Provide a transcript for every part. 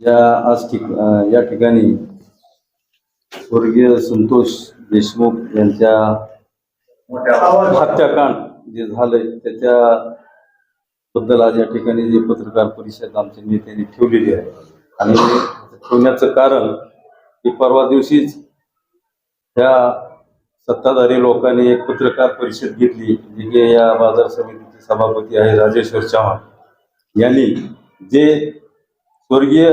या आज ठिक या ठिकाणी स्वर्गीय संतोष देशमुख यांच्या हत्याकांड जे झालंय त्याच्या बद्दल आज या ठिकाणी जे पत्रकार परिषद आमच्या नेत्यांनी ठेवलेली आहे. आणि ठेवण्याचं कारण की परवा दिवशीच ह्या सत्ताधारी लोकांनी एक पत्रकार परिषद घेतली जी की या बाजार समितीचे सभापती आहे राजेश्वर चव्हाण. यांनी जे स्वर्गीय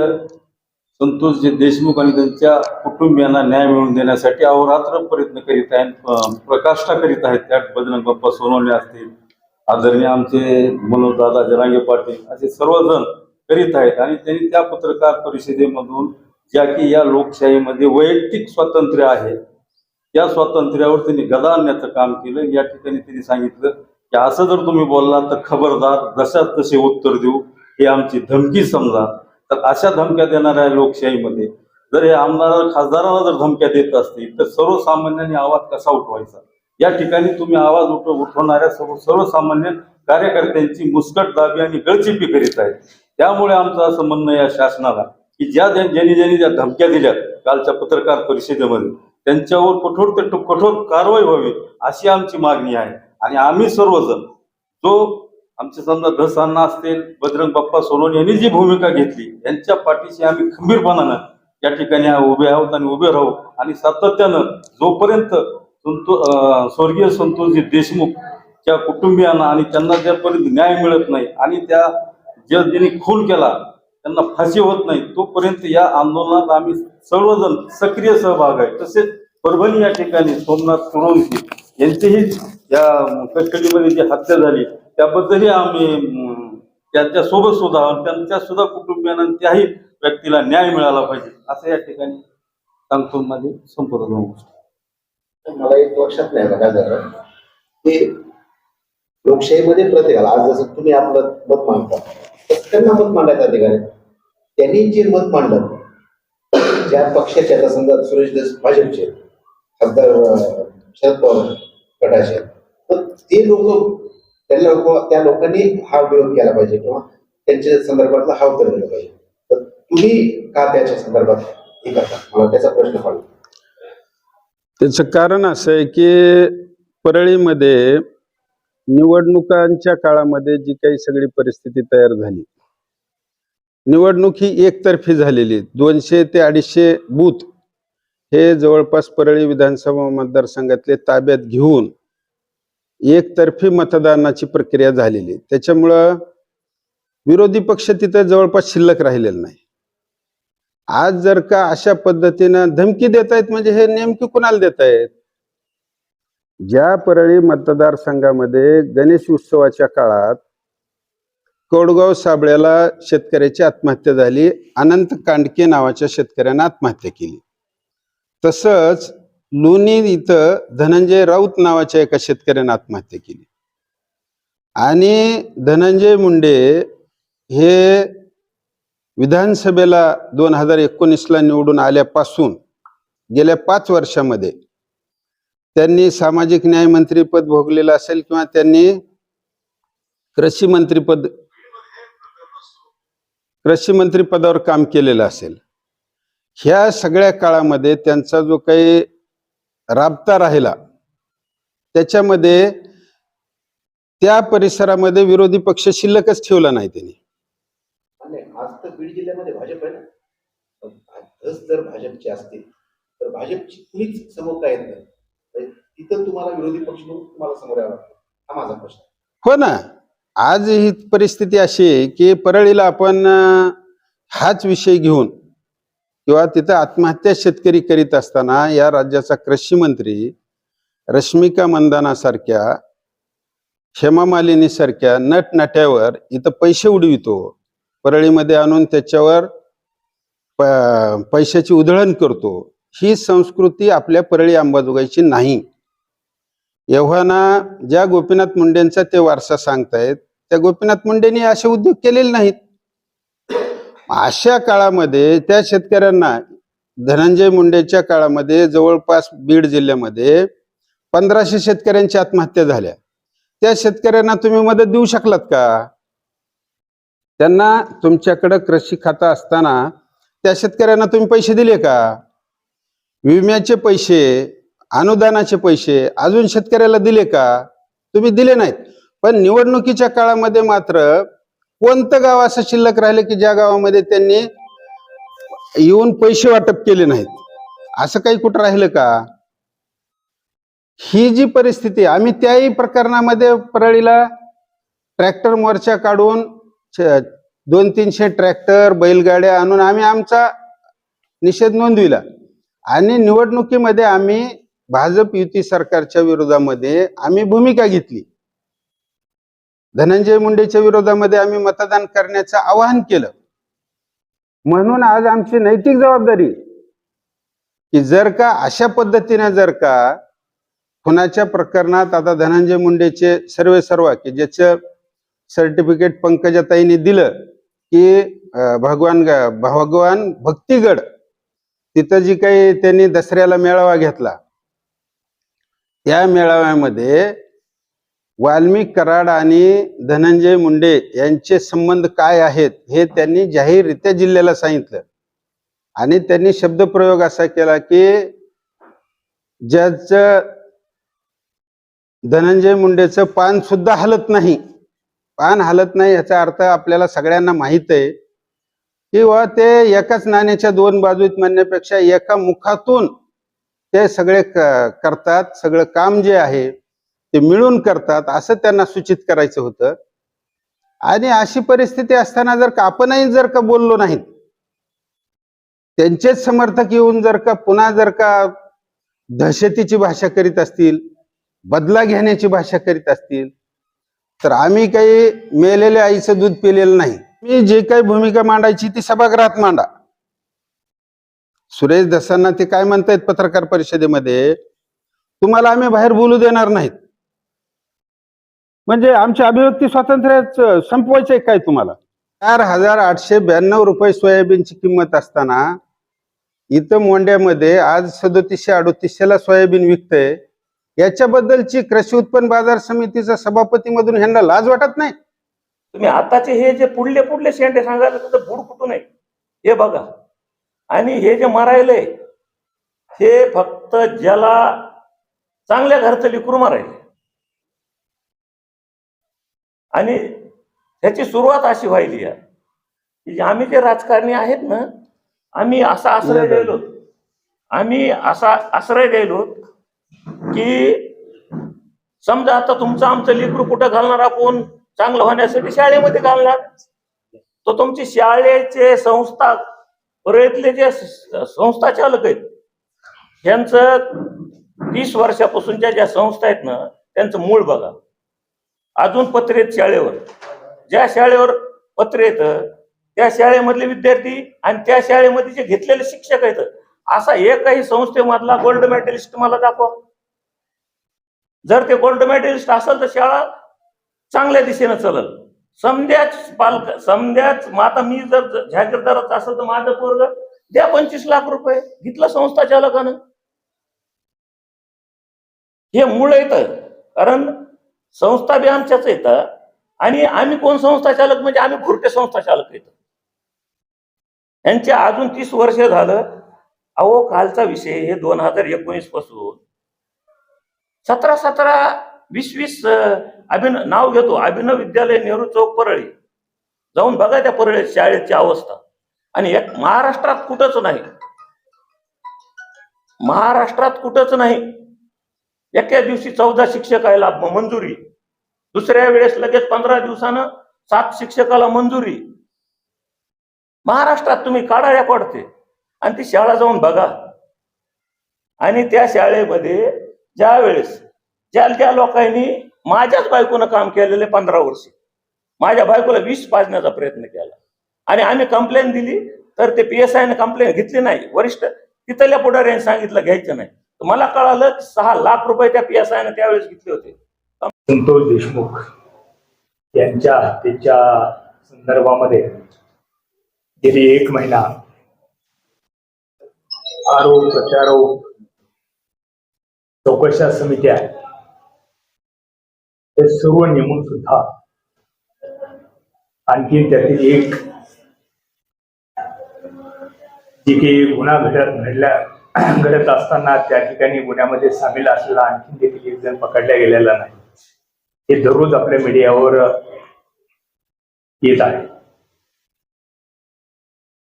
संतोषजी देशमुख आणि त्यांच्या कुटुंबियांना न्याय मिळवून देण्यासाठी अहोरात्र प्रयत्न करीत आहेत प्रकाष्ठा करीत आहेत. त्यात बजरंग बाप्पा सोनवणे असतील आदरणीय आमचे मनोजदादा जरांगे पाटील असे सर्वजण करीत आहेत. आणि त्यांनी त्या पत्रकार परिषदेमधून ज्या की या लोकशाहीमध्ये वैयक्तिक स्वातंत्र्य आहे त्या स्वातंत्र्यावर त्यांनी गदा आणण्याचं काम केलं. या ठिकाणी त्यांनी सांगितलं की असं जर तुम्ही बोलला तर खबरदार जशाच तसे उत्तर देऊ. हे आमची धमकी समजा. तर अशा धमक्या देणाऱ्या लोकशाहीमध्ये जर हे आमदार खासदारांना जर धमक्या देत असतील तर सर्वसामान्यांनी आवाज कसा उठवायचा? या ठिकाणी तुम्ही आवाज उठ उठवणाऱ्या सर्व सर्वसामान्य कार्यकर्त्यांची मुस्कट दाबी आणि गळचिपी करीत आहेत. त्यामुळे आमचं असं म्हणणं या शासनाला की ज्या ज्या- ज्यांनी ज्यांनी ज्या धमक्या दिल्या कालच्या पत्रकार परिषदेमध्ये त्यांच्यावर कठोर ते कठोर कारवाई व्हावी अशी आमची मागणी आहे. आणि आम्ही सर्वजण जो आमचे समजा दस अण्णा असतील बजरंग बाप्पा सोनवणे यांनी जी भूमिका घेतली यांच्या पाठीशी आम्ही खंबीरपणानं या ठिकाणी उभे आहोत आणि उभे राहू. आणि सातत्यानं जोपर्यंत संतो स्वर्गीय संतोषजी देशमुख त्या कुटुंबियांना आणि त्यांना ज्यापर्यंत न्याय मिळत नाही आणि त्या ज्या ज्यांनी खून केला त्यांना फाशी होत नाही तोपर्यंत या आंदोलनात आम्ही सर्वजण सक्रिय सहभाग आहे. तसेच परभणी या ठिकाणी सोमनाथ सुरवंशी यांचीही या कस्टडीमध्ये जी हत्या झाली त्याबद्दलही आम्ही त्यांच्यासोबत सुद्धा त्यांच्या सुद्धा कुटुंबियांना त्याही व्यक्तीला न्याय मिळाला पाहिजे. असं या ठिकाणी सांगतो माझे संपूर्ण मला एक लक्षात नाही बघा जरा की लोकशाहीमध्ये प्रत्येकाला आज जसं तुम्ही आपलं मत मांडता त्यांना मत मांडायचा अधिकार आहे. त्यांनी जे मत मांडलं ज्या पक्षाचे आता समजा सुरेश देश भाजपचे खासदार शरद पवार गटाचे तर ते लोक त्या लोक त्या लोकांनी हा विरोध केला पाहिजे किंवा त्यांच्या संदर्भातला हा उत्तर दिलं पाहिजे. तर तुम्ही का त्याच्या संदर्भात हे करता? मला त्याचा प्रश्न पडला. त्याचं कारण असं आहे की परळीमध्ये निवडणुकांच्या काळामध्ये जी काही सगळी परिस्थिती तयार झाली निवडणूक ही एकतर्फी झालेली दोनशे ते अडीचशे बूथ हे जवळपास परळी विधानसभा मतदारसंघातले ताब्यात घेऊन एकतर्फी मतदानाची प्रक्रिया झालेली. त्याच्यामुळं विरोधी पक्ष तिथं जवळपास शिल्लक राहिलेला नाही. आज जर का अशा पद्धतीनं धमकी देत आहेत म्हणजे हे नेमकी कुणाला देत आहेत ज्या परळी मतदारसंघामध्ये गणेश उत्सवाच्या काळात कोडगाव साबळ्याला शेतकऱ्याची आत्महत्या झाली अनंत कांडके नावाच्या शेतकऱ्यानं आत्महत्या केली. तसंच लोणी इथं धनंजय राऊत नावाच्या एका शेतकऱ्याने आत्महत्या केली. आणि धनंजय मुंडे हे विधानसभेला दोन हजार एकोणीसला निवडून आल्यापासून गेल्या पाच वर्षामध्ये त्यांनी सामाजिक न्याय मंत्रीपद भोगलेलं असेल किंवा त्यांनी कृषी मंत्रीपद कृषी मंत्रीपदावर काम केलेलं असेल. ह्या सगळ्या काळामध्ये त्यांचा जो काही राबता राहिला. त्याच्यामध्ये त्या परिसरामध्ये विरोधी पक्ष शिल्लकच ठेवला नाही त्यांनी. नाही आज तर बीड जिल्ह्यामध्ये भाजप आहे ना. पण आजच जर भाजपचे असतील तर भाजपची कुणीच समोर काय येत नाही तिथं तुम्हाला विरोधी पक्ष म्हणून तुम्हाला समोर यावं लागतं. हा माझा प्रश्न आहे. हो ना. आज ही परिस्थिती अशी आहे की परळीला आपण हाच विषय घेऊन किंवा तिथं आत्महत्या शेतकरी करीत असताना या राज्याचा कृषी मंत्री रश्मिका मंदानासारख्या हेमा नटनाट्यावर इथं पैसे उडवितो. परळीमध्ये आणून त्याच्यावर प- पैशाची उधळण करतो. ही संस्कृती आपल्या परळी अंबाजोगाईची नाही. एव्हाना ज्या गोपीनाथ मुंडेंचा ते वारसा सांगतायत त्या गोपीनाथ मुंडेंनी असे उद्योग केलेले नाहीत. अशा काळामध्ये त्या शेतकऱ्यांना धनंजय मुंडेच्या काळामध्ये जवळपास बीड जिल्ह्यामध्ये पंधराशे शेतकऱ्यांची आत्महत्या झाल्या. त्या शेतकऱ्यांना तुम्ही मदत देऊ शकलात का? त्यांना तुमच्याकडं कृषी खातं असताना त्या शेतकऱ्यांना तुम्ही पैसे दिले का? विम्याचे पैसे अनुदानाचे पैसे अजून शेतकऱ्याला दिले का? तुम्ही दिले नाहीत. पण निवडणुकीच्या काळामध्ये मात्र कोणतं गाव असं शिल्लक राहिलं की ज्या गावामध्ये त्यांनी येऊन पैसे वाटप केले नाहीत? असं काही कुठं राहिलं का? ही जी परिस्थिती आम्ही त्याही प्रकरणामध्ये परळीला ट्रॅक्टर मोर्चा काढून दोन तीनशे ट्रॅक्टर बैलगाड्या आणून आम्ही आमचा निषेध नोंदविला. आणि निवडणुकीमध्ये आम्ही भाजप युती सरकारच्या विरोधामध्ये आम्ही भूमिका घेतली. धनंजय मुंडेच्या विरोधामध्ये आम्ही मतदान करण्याचं आवाहन केलं. म्हणून आज आमची नैतिक जबाबदारी की जर का अशा पद्धतीने जर का खुनाच्या प्रकरणात आता धनंजय मुंडेचे सर्वे सर्व की ज्याचं सर्टिफिकेट पंकजाताईंनी दिलं की भगवान भगवान भक्तिगड तिथं जी काही त्यांनी दसऱ्याला मेळावा घेतला त्या मेळाव्यामध्ये वाल्मिक कराड आणि धनंजय मुंडे यांचे संबंध काय आहेत हे त्यांनी जाहीररित्या जिल्ह्याला सांगितलं. आणि त्यांनी शब्दप्रयोग असा केला की ज्याचं धनंजय मुंडेचं पान सुद्धा हलत नाही. पान हलत नाही याचा अर्थ आपल्याला सगळ्यांना माहीत आहे किंवा ते एकाच नाण्याच्या दोन बाजूत म्हणण्यापेक्षा एका मुखातून ते सगळे क- करतात सगळं काम जे आहे ते मिळून करतात असं त्यांना सूचित करायचं होतं. आणि अशी परिस्थिती असताना जर का आपणही जर का बोललो नाहीत त्यांचेच समर्थक येऊन जर का पुन्हा जर का दहशतीची भाषा करीत असतील बदला घेण्याची भाषा करीत असतील तर आम्ही काही मेलेल्या आईचं दूध पिलेलं नाही. मी जे काही भूमिका मांडायची ती सभागृहात मांडा. सुरेश दसांना ते काय म्हणतायत पत्रकार परिषदेमध्ये? तुम्हाला आम्ही बाहेर बोलू देणार नाहीत. म्हणजे आमचे अभिव्यक्ती स्वातंत्र्य संपवायचे काय तुम्हाला? चार हजार आठशे ब्याण्णव रुपये सोयाबीनची किंमत असताना इथं मोंड्यामध्ये आज सदोतीसशे अडोतीसशेला सोयाबीन विकतंय. याच्याबद्दलची कृषी उत्पन्न बाजार समितीचा सभापती मधून ह्यांना लाज वाटत नाही? तुम्ही आताचे हे जे पुढले पुढले शेंडे सांगायला तर बुड कुठून आहे? हे बघा. आणि हे जे मरायले हे फक्त ज्याला चांगल्या घरचं लिकरू मारायले. आणि त्याची सुरुवात अशी व्हायली आहे. की आम्ही जे राजकारणी आहेत ना आम्ही असा आश्रय द्यायलो आम्ही असा आश्रय द्यायलो की समजा आता तुमचं आमचं लेकरू कुठं घालणार? आपण चांगलं होण्यासाठी शाळेमध्ये घालणार. तो तुमची शाळेचे संस्था परळीतले जे संस्था चालक आहेत यांचं तीस वर्षापासूनच्या ज्या संस्था आहेत ना त्यांचं मूळ बघा. अजून पत्र आहेत शाळेवर. ज्या शाळेवर पत्र येतं त्या शाळेमधले विद्यार्थी आणि त्या शाळेमध्ये जे घेतलेले शिक्षक आहेत असा एकही संस्थेमधला गोल्ड मेडलिस्ट मला दाखवा. जर ते गोल्ड मेडलिस्ट असेल तर शाळा चांगल्या दिशेनं चालल. समध्याच पालक समध्याच माता मी जर जागीरदाराच असेल तर माझं पोरग द्या पंचवीस लाख रुपये. घेतलं संस्था चालकानं हे मूळ येतं कारण संस्था बी आमच्याच येतं आणि आम्ही कोण संस्था चालक? म्हणजे आम्ही खुर्टे संस्था चालक येतो यांचे अजून तीस वर्ष झालं. अहो कालचा विषय हे दोन हजार एकोणीसपासून. सतरा सतरा वीस वीस अभिन नाव घेतो. अभिनव विद्यालय नेहरू चौक परळी. जाऊन बघा त्या परळी शाळेची अवस्था. आणि एक महाराष्ट्रात कुठंच नाही. महाराष्ट्रात कुठंच नाही. एका दिवशी चौदा शिक्षकाला मंजुरी. दुसऱ्या वेळेस लगेच पंधरा दिवसानं सात शिक्षकाला मंजुरी. महाराष्ट्रात तुम्ही काढा रेकॉर्ड ते. आणि ती शाळा जाऊन बघा. आणि त्या शाळेमध्ये ज्या वेळेस ज्या ज्या लोकांनी माझ्याच बायकोनं काम केलेले पंधरा वर्ष माझ्या बायकोला विष पाजण्याचा प्रयत्न केला. आणि आम्ही कंप्लेन दिली तर ते पी एस आयने कंप्लेन घेतली नाही. वरिष्ठ तिथल्या पुढाऱ्यांनी सांगितलं घ्यायचं नाही. मला कळालं की सहा लाख रुपये त्या पी एस आयने त्यावेळेस घेतले होते. संतोष देशमुख यांच्या हत्येच्या संदर्भामध्ये गेली एक महिना आरोप प्रत्यारोप चौकशा समित्या हे सर्व नेमून सुद्धा आणखी त्यातील एक जी काही गुन्हा घडत घडल्या घडत असताना त्या ठिकाणी गुन्ह्यामध्ये सामील असलेला आणखी देखील एक जण पकडला गेलेला नाही हे दररोज आपल्या मीडियावर येत आहे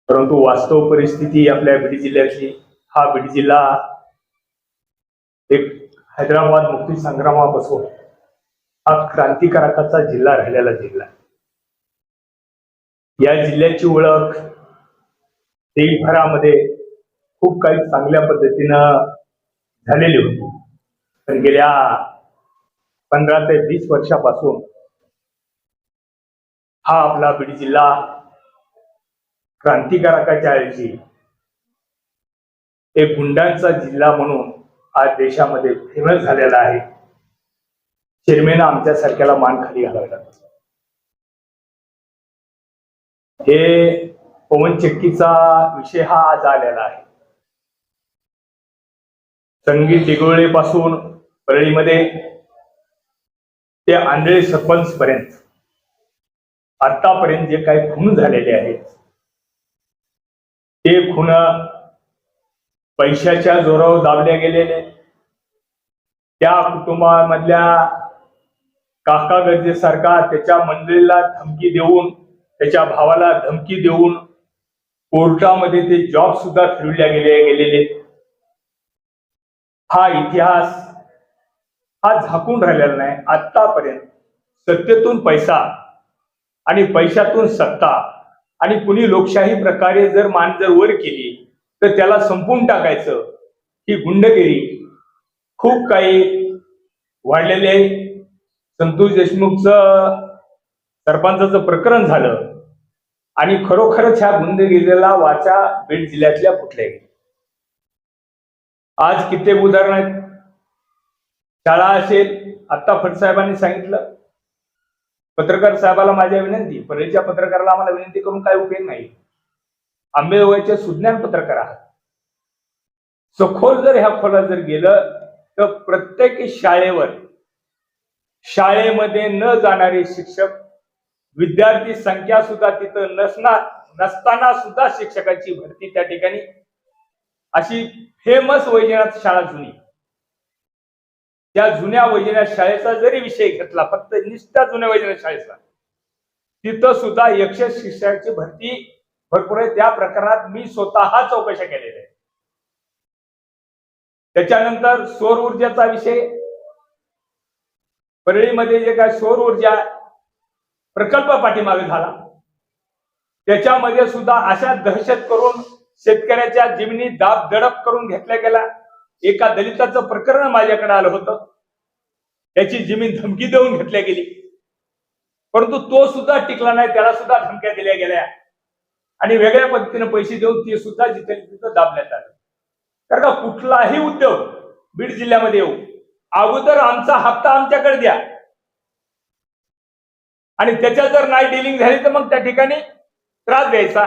परंतु वास्तव परिस्थिती आपल्या बीड जिल्ह्याची हा बीड जिल्हा एक हैदराबाद मुक्ती संग्रामापासून हा क्रांतिकारकाचा जिल्हा राहिलेला जिल्हा आहे. या जिल्ह्याची ओळख देशभरामध्ये खूप काही चांगल्या पद्धतीनं झालेली होती. पण गेल्या पंधरा ते वीस वर्षापासून हा आपला बीड जिल्हा क्रांतिकारकाच्या ऐवजी एक गुंडांचा जिल्हा म्हणून आज देशामध्ये फेमस झालेला आहे. चिरमेनं आमच्यासारख्याला मान खाली घालावी लागते हे पवन चक्कीचा विषय हा आज आलेला आहे. संगीत दिगोळे पासून परळीमध्ये ते आंधळे सरपंच पर्यंत. आतापर्यंत जे काही खून झालेले आहेत ते खून पैशाच्या जोरावर दाबल्या गेलेले. त्या कुटुंबामधल्या काका गरजेसारखा त्याच्या मंडळीला धमकी देऊन त्याच्या भावाला धमकी देऊन कोर्टामध्ये ते जॉब सुद्धा फिरवल्या गेले गेलेले. हा इतिहास हा झाकून राहिलेला नाही. आतापर्यंत सत्तेतून पैसा आणि पैशातून सत्ता आणि कुणी लोकशाही प्रकारे जर मान जर वर केली तर त्याला संपून टाकायचं ही गुंडगिरी खूप काही वाढलेले आहे. संतोष देशमुखचं सरपंचाचं प्रकरण झालं आणि खरोखरच ह्या गुंडगिरीला वाचा बीड जिल्ह्यातल्या फुटल्या आज कित्येक उदाहरण आहेत? शाळा असेल आत्ता फडसाहेबांनी सांगितलं. पत्रकार साहेबाला माझ्या विनंती परेच्या पत्रकाराला आम्हाला विनंती करून काय उपयोग नाही. आंबेजोगाईचे सुज्ञान पत्रकार आहात. सखोल जर ह्या खोलात जर गेलं तर प्रत्येक शाळेवर शाळेमध्ये न जाणारे शिक्षक विद्यार्थी संख्या सुद्धा तिथं नसणार नसताना सुद्धा शिक्षकाची भरती त्या ठिकाणी अशी फेमस वैजनाथ शाळा जुनी. त्या जुन्या वैजनाथ शाळेचा जरी विषय घेतला फक्त निष्ठा जुन्या वैजनाथ शाळेचा तिथं सुद्धा यक्ष शिक्षकाची भरती भरपूर आहे. त्या प्रकरणात मी स्वतः चौकशा केलेल्या आहे. त्याच्यानंतर सौर ऊर्जेचा विषय. परळीमध्ये जे काय सौर ऊर्जा प्रकल्प पाठीमागे झाला त्याच्यामध्ये सुद्धा अशा दहशत करून शेतकऱ्याच्या जमिनी दाब दडप करून घेतल्या गेला. एका दलिताचं प्रकरण माझ्याकडे आलं होतं. त्याची जमीन धमकी देऊन घेतल्या गेली. परंतु तो सुद्धा टिकला नाही त्याला सुद्धा धमक्या दिल्या गेल्या. आणि वेगळ्या पद्धतीने पैसे देऊन ते सुद्धा जिथे तिथं दाबण्यात आलं. कारण का कुठलाही उद्योग बीड जिल्ह्यामध्ये येऊ अगोदर आमचा हप्ता आमच्याकडे द्या. आणि त्याच्या जर नाही डिलिंग झाली तर मग त्या ठिकाणी त्रास द्यायचा.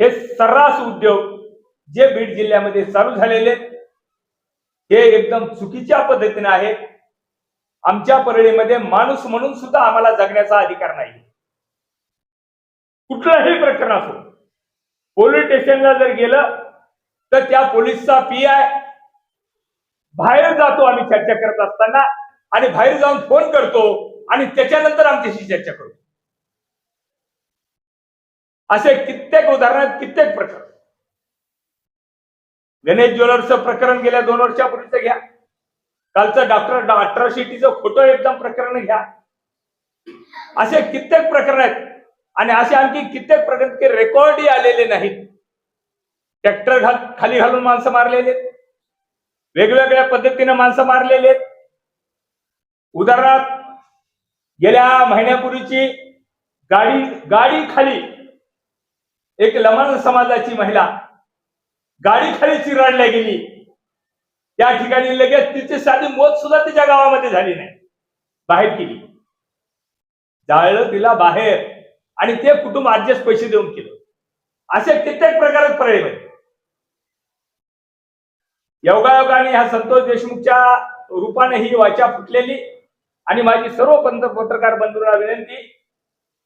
हे सर्रास उद्योग जे बीड जिल्ह्यामध्ये चालू झालेले हे एकदम चुकीच्या पद्धतीने आहे. आमच्या परळीमध्ये माणूस म्हणून सुद्धा आम्हाला जगण्याचा अधिकार नाही. कुठलंही प्रकरण असो पोलीस स्टेशनला जर गेलं तर त्या पोलीसचा पी आय बाहेर जातो आम्ही चर्चा करत असताना आणि बाहेर जाऊन फोन करतो आणि त्याच्यानंतर आमच्याशी चर्चा करतो. असे कित्येक उदाहरण कित्येक प्रकरण. गणेश ज्वेलर्सचं प्रकरण गेल्या दोन वर्षापूर्वीचं घ्या. कालचं डॉक्टर अट्रॉसिटीचं खोटं एकदम प्रकरण घ्या. असे कित्येक प्रकरण आहेत. आणि असे आणखी कित्येक प्रकरण रेकॉर्डही आलेले नाहीत. ट्रॅक्टर घाल खाली घालून माणसं मारलेले वेगवेगळ्या पद्धतीने माणसं मारलेले उदाहरणार्थ गेल्या महिन्यापूर्वीची गाडी गाडी खाली एक लमण समाजाची महिला गाडी खाली चिरडल्या गेली. त्या ठिकाणी लगेच तिची साधी मोत सुद्धा तिच्या गावामध्ये झाली नाही. बाहेर केली जाळलं तिला बाहेर आणि ते कुटुंब ऍडजस्ट पैसे देऊन केलं असे कित्येक प्रकारात परळीमध्ये योगायोगाने ह्या संतोष देशमुखच्या रूपाने ही वाचा फुटलेली आणि माझी सर्व पंत पत्रकार बंधूंना विनंती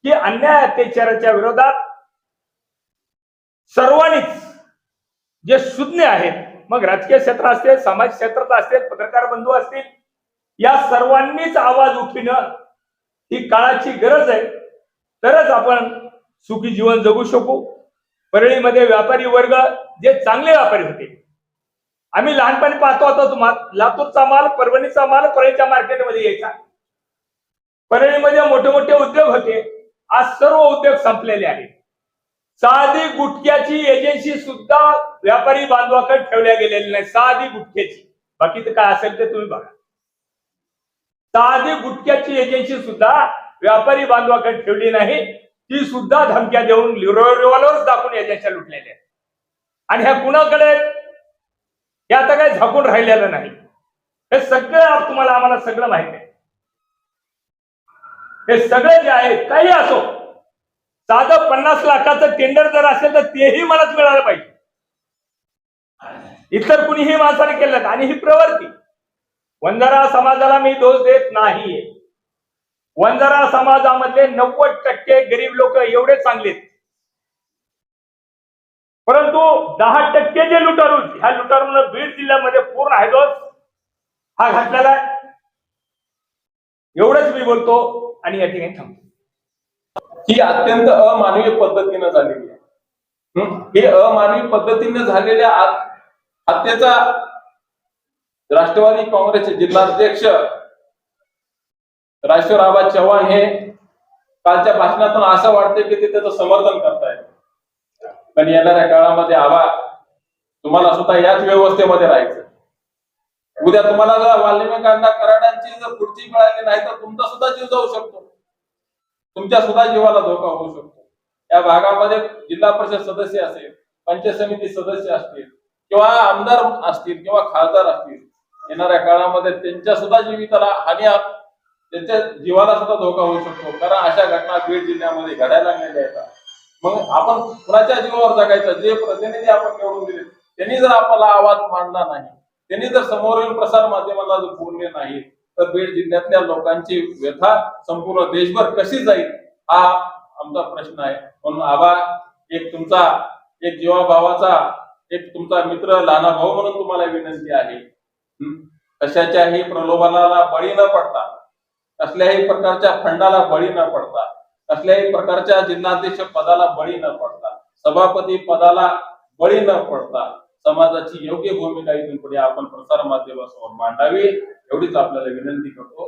की अन्याय अत्याचाराच्या विरोधात सर्वांनीच जे शून्य आहेत मग राजकीय क्षेत्र असतील समाज क्षेत्रात असतील पत्रकार बंधू असतील या सर्वांनीच आवाज उठविणं ही काळाची गरज आहे. तरच आपण सुखी जीवन जगू शकू. परळीमध्ये व्यापारी वर्ग जे चांगले व्यापारी होते. आम्ही लहानपणी पाहतो होतो तुम्हाला लातूरचा माल परभणीचा माल परळीच्या मार्केटमध्ये यायचा. परळीमध्ये मोठे मोठे उद्योग होते. आज सर्व उद्योग संपलेले आहेत. साधी गुटख्याची एजन्सी सुद्धा व्यापारी बांधवाकडे ठेवल्या गेलेली नाही. साधी गुटख्याची. बाकी तर काय असेल ते तुम्ही बघा. साधी गुटख्याची एजन्सी सुद्धा व्यापारी बांधवाकडे ठेवली नाही. ती सुद्धा धमक्या देऊन रिव्हॉल्व्हर दाखवून एजन्सी लुटलेल्या आणि ह्या कुणाकडे हे आता काही झाकून राहिलेलं नाही. हे सगळं तुम्हाला आम्हाला सगळं माहिती आहे. हे सगळे जे आहे काही असो साधं पन्नास लाखाचं टेंडर जर असेल तर तेही मलाच मिळालं पाहिजे. इतर कुणीही माणसाने केलं आणि ही प्रवृत्ती. वंजारा समाजाला मी दोष देत नाहीये. वंजारा समाजामधले नव्वद टक्के गरीब लोक एवढे चांगले आहेत. परंतु दहा टक्के जे लुटारू ह्या लुटारूनं बीड जिल्ह्यामध्ये पूर्ण हायदोस हा घातलेला आहे. एवढंच मी बोलतो आणि या ठिकाणी थांबतो. ही अत्यंत अमानवीय पद्धतीनं झालेली आहे. हे? अमानवी पद्धतीने झालेल्या हत्येचा राष्ट्रवादी काँग्रेसचे जिल्हाध्यक्ष राजेश्वर चव्हाण हे कालच्या भाषणातून असं वाटतं की ते त्याचं समर्थन करतायत. पण येणाऱ्या काळामध्ये आवा तुम्हाला सुद्धा याच व्यवस्थेमध्ये राहायचं उद्या तुम्हाला जर वाल्मिकांना कराडांची जर पुढची मिळाली नाही तर तुमचा सुद्धा जीव जाऊ शकतो. तुमच्या सुद्धा जीवाला धोका होऊ शकतो. या भागामध्ये जिल्हा परिषद सदस्य असेल पंचायत समिती सदस्य असतील किंवा आमदार असतील किंवा खासदार असतील येणाऱ्या काळामध्ये त्यांच्या सुद्धा जीविताला हानी त्यांच्या जीवाला सुद्धा धोका होऊ शकतो. कारण अशा घटना बीड जिल्ह्यामध्ये घडायला लागलेल्या आहेत. मग आपण कुणाच्या जीवावर जगायचं? जे प्रतिनिधी आपण निवडून दिले त्यांनी जर आपला आवाज मांडला नाही त्यांनी जर समोरील प्रसार माध्यमाला जर बोलले नाही तर बीड जिल्ह्यातल्या लोकांची व्यथा संपूर्ण देशभर कशी जाईल हा आमचा प्रश्न आहे. म्हणून आबा एक तुमचा एक जीवाभावाचा एक तुमचा मित्र लहाना भाऊ म्हणून तुम्हाला विनंती आहे. कशाच्याही प्रलोभनाला बळी न पडता कसल्याही प्रकारच्या फंडाला बळी न पडता कसल्याही प्रकारच्या जिल्हाध्यक्ष पदाला बळी न पडता सभापती पदाला बळी न पडता समाजाची योग्य भूमिका इथून पुढे आपण प्रसार माध्यमासमोर मांडावी एवढीच आपल्याला विनंती करतो.